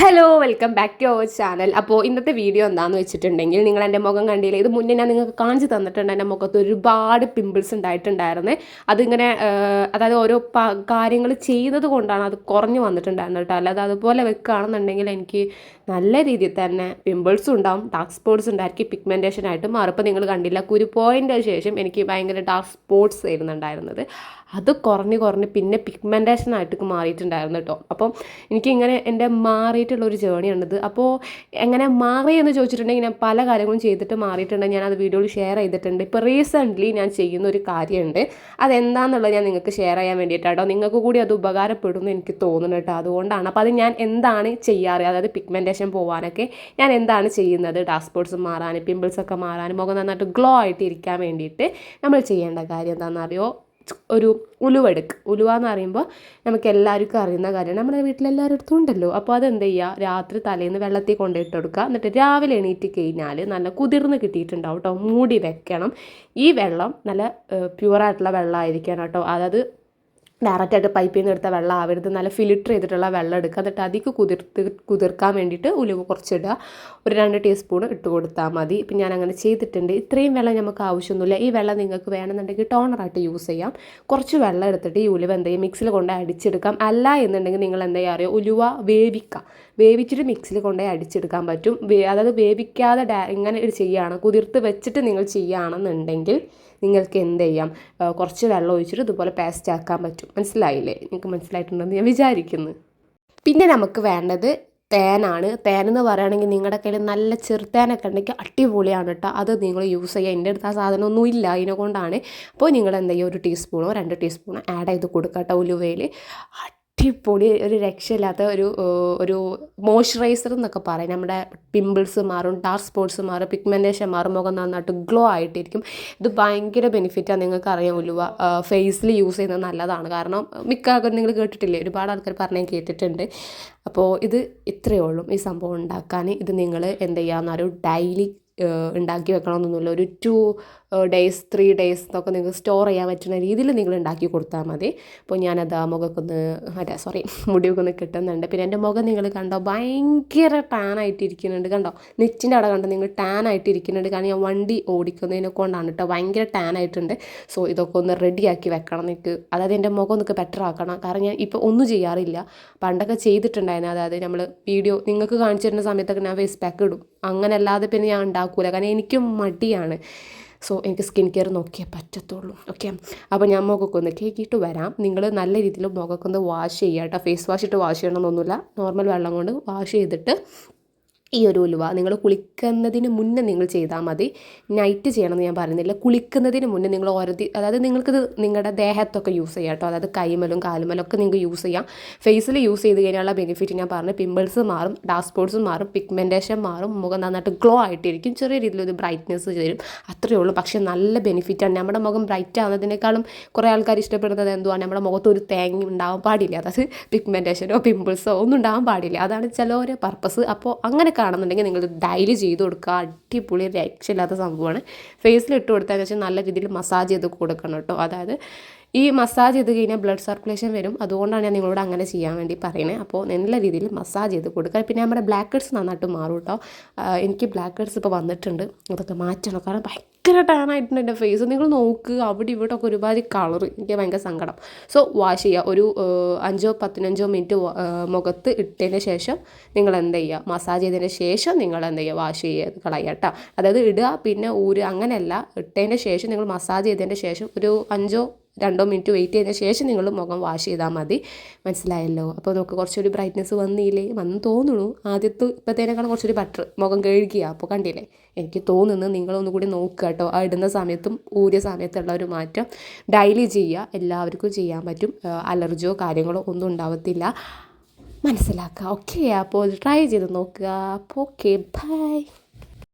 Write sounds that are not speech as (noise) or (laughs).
Hello welcome back to our channel അപ്പോൾ ഇന്നത്തെ video എന്താണെന്ന് വെച്ചിട്ടുണ്ടെങ്കിൽ നിങ്ങൾ എന്റെ മുഖം കണ്ടില്ല? ഇത് മുന്നേ ഞാൻ നിങ്ങൾക്ക് കാണിച്ചു തന്നിട്ടുണ്ട്. എന്റെ മുഖത്ത് ഒരുപാട് പിമ്പിൾസ് ഉണ്ടായിട്ടുണ്ടായിരുന്നേ. അതിങ്ങനെ അതായത് ഓരോ കാര്യങ്ങൾ ചെയ്തത് കൊണ്ടാണ് അത് കുറഞ്ഞു വന്നിട്ടുണ്ടായിരുന്നത് കേട്ടോ. അല്ലാതെ അതുപോലെ വെക്കുകയാണെന്നുണ്ടെങ്കിൽ എനിക്ക് നല്ല രീതിയിൽ തന്നെ പിമ്പിൾസും ഉണ്ടാവും ഡാർക്ക് സ്പോട്ട്സ് ഉണ്ടായിരിക്കും പിഗ്മെന്റേഷൻ ആയിട്ട് മാറും. ഇപ്പോൾ നിങ്ങൾ കണ്ടില്ല കുരു പോയിന്റ് ശേഷം എനിക്ക് ഭയങ്കര ഡാർക്ക് സ്പോട്ട്സ് ആയിരുന്നുണ്ടായിരുന്നത്. അത് കുറഞ്ഞ് കുറഞ്ഞ് പിന്നെ പിഗ്മെന്റേഷൻ ആയിട്ട് മാറിയിട്ടുണ്ടായിരുന്നു കേട്ടോ. അപ്പം എനിക്കിങ്ങനെ എന്റെ മാറിയിട്ടുള്ള ഒരു ജേണിയാണിത് അപ്പോൾ എങ്ങനെ മാറി എന്ന് ചോദിച്ചിട്ടുണ്ടെങ്കിൽ ഞാൻ പല കാര്യങ്ങളും ചെയ്തിട്ട് മാറിയിട്ടുണ്ട്. ഞാൻ അത് വീഡിയോയിൽ ഷെയർ ചെയ്തിട്ടുണ്ട്. ഇപ്പോൾ റീസെന്റ്ലി ഞാൻ ചെയ്യുന്ന ഒരു കാര്യമുണ്ട്. അതെന്താണെന്നുള്ളത് ഞാൻ നിങ്ങൾക്ക് ഷെയർ ചെയ്യാൻ വേണ്ടിയിട്ടാട്ടോ നിങ്ങൾക്ക് കൂടി അത് ഉപകാരപ്പെടുമെന്ന് എനിക്ക് തോന്നുന്നു കേട്ടോ അതുകൊണ്ടാണ്. അപ്പോൾ അത് ഞാൻ എന്താണ് ചെയ്യാറ്? അതായത് പിഗ്മെന്റേഷൻ പോകാനൊക്കെ ഞാൻ എന്താണ് ചെയ്യുന്നത്? മാറാൻ മാറാനും ഒക്കെ മാറാൻ മുഖം നന്നായിട്ട് ഗ്ലോ ആയിട്ട് ഇരിക്കാൻ വേണ്ടിയിട്ട് നമ്മൾ ചെയ്യേണ്ട കാര്യം എന്താണെന്ന് അറിയോ? ഒരു ഉലുവെടുക്ക്. ഉലുവ എന്ന് പറയുമ്പോൾ നമുക്ക് എല്ലാവർക്കും അറിയുന്ന കാര്യം. നമ്മുടെ വീട്ടിലെല്ലാവരുടെ അടുത്തും ഉണ്ടല്ലോ. അപ്പോൾ അതെന്ത് ചെയ്യുക രാത്രി തലേന്ന് വെള്ളത്തിൽ കൊണ്ടിട്ട് കൊടുക്കുക. എന്നിട്ട് രാവിലെ എണീറ്റ് കഴിഞ്ഞാൽ നല്ല കുതിർന്ന് കിട്ടിയിട്ടുണ്ടാവും കേട്ടോ മൂടി വെക്കണം. ഈ വെള്ളം നല്ല പ്യുവറായിട്ടുള്ള വെള്ളമായിരിക്കണം കേട്ടോ അതായത് ഡയറക്റ്റായിട്ട് പൈപ്പിൽ നിന്ന് എടുത്ത വെള്ളം ആവരുത് നല്ല ഫിൽറ്റർ ചെയ്തിട്ടുള്ള വെള്ളം എടുക്കുക. എന്നിട്ട് അതിക്ക് കുതിർത്ത് കുതിർക്കാൻ വേണ്ടിയിട്ട് ഉലുവ കുറച്ചിടുക. ഒരു രണ്ട് ടീസ്പൂൺ ഇട്ട് കൊടുത്താൽ മതി. ഇപ്പം ഞാൻ അങ്ങനെ ചെയ്തിട്ടുണ്ട്. ഇത്രയും വെള്ളം നമുക്ക് ആവശ്യമൊന്നുമില്ല. ഈ വെള്ളം നിങ്ങൾക്ക് വേണമെന്നുണ്ടെങ്കിൽ ടോണറായിട്ട് യൂസ് ചെയ്യാം. കുറച്ച് വെള്ളം എടുത്തിട്ട് ഈ ഉലുവ എന്തെങ്കിലും ചെയ്യും മിക്സിയിൽ കൊണ്ട് അടിച്ചെടുക്കാം. അല്ല എന്നുണ്ടെങ്കിൽ നിങ്ങൾ എന്താ ചെയ്യുക അറിയോ? ഉലുവ വേവിക്കുക. വേവിച്ചിട്ട് മിക്സിൽ കൊണ്ടുപോയി അടിച്ചെടുക്കാൻ പറ്റും. അതായത് വേവിക്കാതെ ഇങ്ങനെ ചെയ്യുകയാണ്. കുതിർത്ത് വെച്ചിട്ട് നിങ്ങൾ ചെയ്യുകയാണെന്നുണ്ടെങ്കിൽ നിങ്ങൾക്ക് എന്ത് ചെയ്യാം? കുറച്ച് വെള്ളം ഒഴിച്ചിട്ട് ഇതുപോലെ പേസ്റ്റ് ആക്കാൻ പറ്റും. മനസ്സിലായില്ലേ? നിങ്ങൾക്ക് മനസ്സിലായിട്ടുണ്ടെന്ന് ഞാൻ വിചാരിക്കുന്നു. പിന്നെ നമുക്ക് വേണ്ടത് തേനാണ്. തേനെന്ന് പറയുകയാണെങ്കിൽ നിങ്ങളുടെ കയ്യിൽ നല്ല ചെറുതേനൊക്കെ ഉണ്ടെങ്കിൽ അടിപൊളിയാണ് കേട്ടോ. അത് നിങ്ങൾ യൂസ് ചെയ്യുക. എന്റെ അടുത്ത് ആ സാധനമൊന്നും ഇല്ല അതിനെ കൊണ്ടാണ് അപ്പോൾ നിങ്ങൾ എന്ത് ചെയ്യുക? ഒരു ടീസ്പൂണോ രണ്ട് ടീസ്പൂണോ ആഡ് ചെയ്ത് കൊടുക്കുക കേട്ടോ ഉലുവയിൽ. അടിപൊളി ഒരു രക്ഷയില്ലാത്ത ഒരു ഒരു മോയ്സ്ചറൈസർ എന്നൊക്കെ പറയും. നമ്മുടെ പിമ്പിൾസ് മാറും ഡാർക്ക് സ്പോട്ട്സ് മാറും പിഗ്മെന്റേഷൻ മാറും മുഖം നന്നായിട്ട് ഗ്ലോ ആയിട്ടിരിക്കും. ഇത് ഭയങ്കര ബെനിഫിറ്റാണ് നിങ്ങൾക്ക് അറിയാം ഉലുവ ഫേസിൽ യൂസ് ചെയ്യുന്നത് നല്ലതാണ്. കാരണം മിക്ക ആൾക്കാരും നിങ്ങൾ കേട്ടിട്ടില്ലേ? ഒരുപാട് ആൾക്കാർ പറഞ്ഞാൽ കേട്ടിട്ടുണ്ട്. അപ്പോൾ ഇത് ഇത്രയേ ഉള്ളൂ ഈ സംഭവം ഉണ്ടാക്കാൻ. ഇത് നിങ്ങൾ എന്ത് ചെയ്യാമെന്നൊരു ഡെയിലി ഉണ്ടാക്കി വെക്കണമെന്നൊന്നുമില്ല. ഒരു ടു ഡേയ്സ് ത്രീ ഡേയ്സ് എന്നൊക്കെ നിങ്ങൾക്ക് സ്റ്റോർ ചെയ്യാൻ പറ്റുന്ന രീതിയിൽ നിങ്ങൾ ഉണ്ടാക്കി കൊടുത്താൽ മതി. അപ്പോൾ ഞാനത് ആ മുഖമൊക്കെ ഒന്ന് അല്ല സോറി (laughs) മുടിയൊക്കെ ഒന്ന് കിട്ടുന്നുണ്ട്. പിന്നെ എന്റെ മുഖം നിങ്ങൾ കണ്ടോ ഭയങ്കര ടാൻ ആയിട്ടിരിക്കുന്നുണ്ട്. കണ്ടോ നെച്ചിന്റെ അവിടെ കണ്ടോ നിങ്ങൾ ടാൻ ആയിട്ടിരിക്കുന്നുണ്ട്. കാരണം ഞാൻ വണ്ടി ഓടിക്കുന്നതിനെ കൊണ്ടാണ് കേട്ടോ ഭയങ്കര ടാൻ ആയിട്ടുണ്ട്. സോ ഇതൊക്കെ ഒന്ന് റെഡിയാക്കി വെക്കണം നിങ്ങൾക്ക് അതായത് എന്റെ മുഖം ഒന്നൊക്കെ ബെറ്റർ ആക്കണം. കാരണം ഞാൻ ഇപ്പോൾ ഒന്നും ചെയ്യാറില്ല. പണ്ടൊക്കെ ചെയ്തിട്ടുണ്ടായിരുന്നു. അതായത് നമ്മൾ വീഡിയോ നിങ്ങൾക്ക് കാണിച്ചു തരുന്ന സമയത്തൊക്കെ ഞാൻ ഫേസ് പാക്ക് ഇടും. അങ്ങനെ അല്ലാതെ പിന്നെ ഞാൻ ഉണ്ടാക്കൂല. കാരണം എനിക്കും മടിയാണ്. സോ എനിക്ക് സ്കിൻ കെയർ നോക്കിയേ പറ്റത്തുള്ളൂ. ഓക്കെ അപ്പോൾ ഞാൻ മുഖമൊക്കെ ഒന്ന് കേക്കിയിട്ട് വരാം. നിങ്ങൾ നല്ല രീതിയിൽ മുഖമൊക്കെ ഒന്ന് വാഷ് ചെയ്യുക കേട്ടോ ഫേസ് വാഷ് ഇട്ട് വാഷ് ചെയ്യണമെന്നൊന്നുമില്ല. നോർമൽ വെള്ളം കൊണ്ട് വാഷ് ചെയ്തിട്ട് ഈ ഒരു ഉലുവ. നിങ്ങൾ കുളിക്കുന്നതിന് മുന്നേ നിങ്ങൾ ചെയ്താൽ മതി. നൈറ്റ് ചെയ്യണമെന്ന് ഞാൻ പറയുന്നില്ല. കുളിക്കുന്നതിന് മുന്നേ നിങ്ങൾ ഓരോ അതായത് നിങ്ങൾക്കിത് നിങ്ങളുടെ ദേഹത്തൊക്കെ യൂസ് ചെയ്യാം കേട്ടോ. അതായത് കൈമലും കാലുമലും ഒക്കെ നിങ്ങൾക്ക് യൂസ് ചെയ്യാം. ഫേസിൽ യൂസ് ചെയ്ത് കഴിഞ്ഞാലുള്ള ബെനിഫിറ്റ് ഞാൻ പറഞ്ഞു പിമ്പിൾസ് മാറും ഡാർക്ക് സ്പോട്ട്സ് മാറും പിഗ്മെന്റേഷൻ മാറും മുഖം നന്നായിട്ട് ഗ്ലോ ആയിട്ടിരിക്കും ചെറിയ രീതിയിൽ ഒരു ബ്രൈറ്റ്നെസ് തരും. അത്രയേ ഉള്ളൂ. പക്ഷേ നല്ല ബെനിഫിറ്റാണ് നമ്മുടെ മുഖം ബ്രൈറ്റ് ആവുന്നതിനേക്കാളും കുറേ ആൾക്കാർ ഇഷ്ടപ്പെടുന്നത് എന്തുവാണ്? നമ്മുടെ മുഖത്ത് ഒരു തേങ്ങ ഉണ്ടാവാൻ പാടില്ല. അതായത് പിഗ്മെന്റേഷനോ പിമ്പിൾസോ ഒന്നും ഉണ്ടാവാൻ പാടില്ല. അതാണ് ചിലവരെ പർപ്പസ് അപ്പോൾ അങ്ങനെ കാണുന്നുണ്ടെങ്കിൽ നിങ്ങൾ ഡെയിലി ചെയ്ത് കൊടുക്കുക. അടിപൊളി രക്ഷയില്ലാത്ത സംഭവമാണ്. ഫേസിൽ ഇട്ട് കൊടുത്താൽ വെച്ചാൽ നല്ല രീതിയിൽ മസാജ് ചെയ്ത് കൊടുക്കണം കേട്ടോ. അതായത് ഈ മസാജ് ചെയ്ത് കഴിഞ്ഞാൽ ബ്ലഡ് സർക്കുലേഷൻ വരും. അതുകൊണ്ടാണ് ഞാൻ നിങ്ങളോട് അങ്ങനെ ചെയ്യാൻ വേണ്ടി പറയുന്നത്. അപ്പോൾ നല്ല രീതിയിൽ മസാജ് ചെയ്ത് കൊടുക്കുക. പിന്നെ നമ്മുടെ ബ്ലാക്ക് ഹെഡ്സ് നന്നായിട്ട് മാറും കേട്ടോ. എനിക്ക് ബ്ലാക്ക് ഹെഡ്സ് ഇപ്പോൾ വന്നിട്ടുണ്ട്. അതൊക്കെ മാറ്റണം. കാരണം ഭയങ്കര ടാൻ ആയിട്ടുണ്ട് എന്റെ ഫേസ് നിങ്ങൾ നോക്ക് അവിടെ ഇവിടെ ഒക്കെ ഒരുപാട് കളർ എനിക്ക് ഭയങ്കര സങ്കടം. സോ വാഷ് ചെയ്യുക. ഒരു അഞ്ചോ പതിനഞ്ചോ മിനിറ്റ് മുഖത്ത് ഇട്ടതിന് ശേഷം നിങ്ങൾ എന്ത് ചെയ്യുക? മസാജ് ചെയ്തതിന് ശേഷം നിങ്ങൾ എന്ത് ചെയ്യുക? വാഷ് ചെയ്യുക. കളയുക കേട്ടോ. അതായത് ഇടുക പിന്നെ ഊര് അങ്ങനെയല്ല. ഇട്ടതിന് ശേഷം നിങ്ങൾ മസാജ് ചെയ്തതിന് ശേഷം ഒരു അഞ്ചോ രണ്ടോ മിനിറ്റ് വെയിറ്റ് ചെയ്തതിന് ശേഷം നിങ്ങൾ മുഖം വാഷ് ചെയ്താൽ മതി. മനസ്സിലായല്ലോ? അപ്പോൾ നമുക്ക് കുറച്ചൊരു ബ്രൈറ്റ്നസ് വന്നില്ലേ? വന്ന് തോന്നുന്നു. ആദ്യത്തെ ഇപ്പോഴത്തേനേക്കാളും കുറച്ചൊരു ബട്ടർ മുഖം കഴുകിയ. അപ്പോൾ കണ്ടില്ലേ? എനിക്ക് തോന്നുന്നു നിങ്ങളൊന്നും കൂടി നോക്കുക കേട്ടോ. ആ ഇടുന്ന സമയത്തും ഊരിയ സമയത്തുള്ള ഒരു മാറ്റം. ഡെയിലി ചെയ്യുക എല്ലാവർക്കും ചെയ്യാൻ പറ്റും. അലർജിയോ കാര്യങ്ങളോ ഒന്നും ഉണ്ടാവത്തില്ല. മനസ്സിലാക്കുക ഓക്കെ അപ്പോൾ ട്രൈ ചെയ്ത് നോക്കുക. അപ്പോൾ ഓക്കെ ബൈ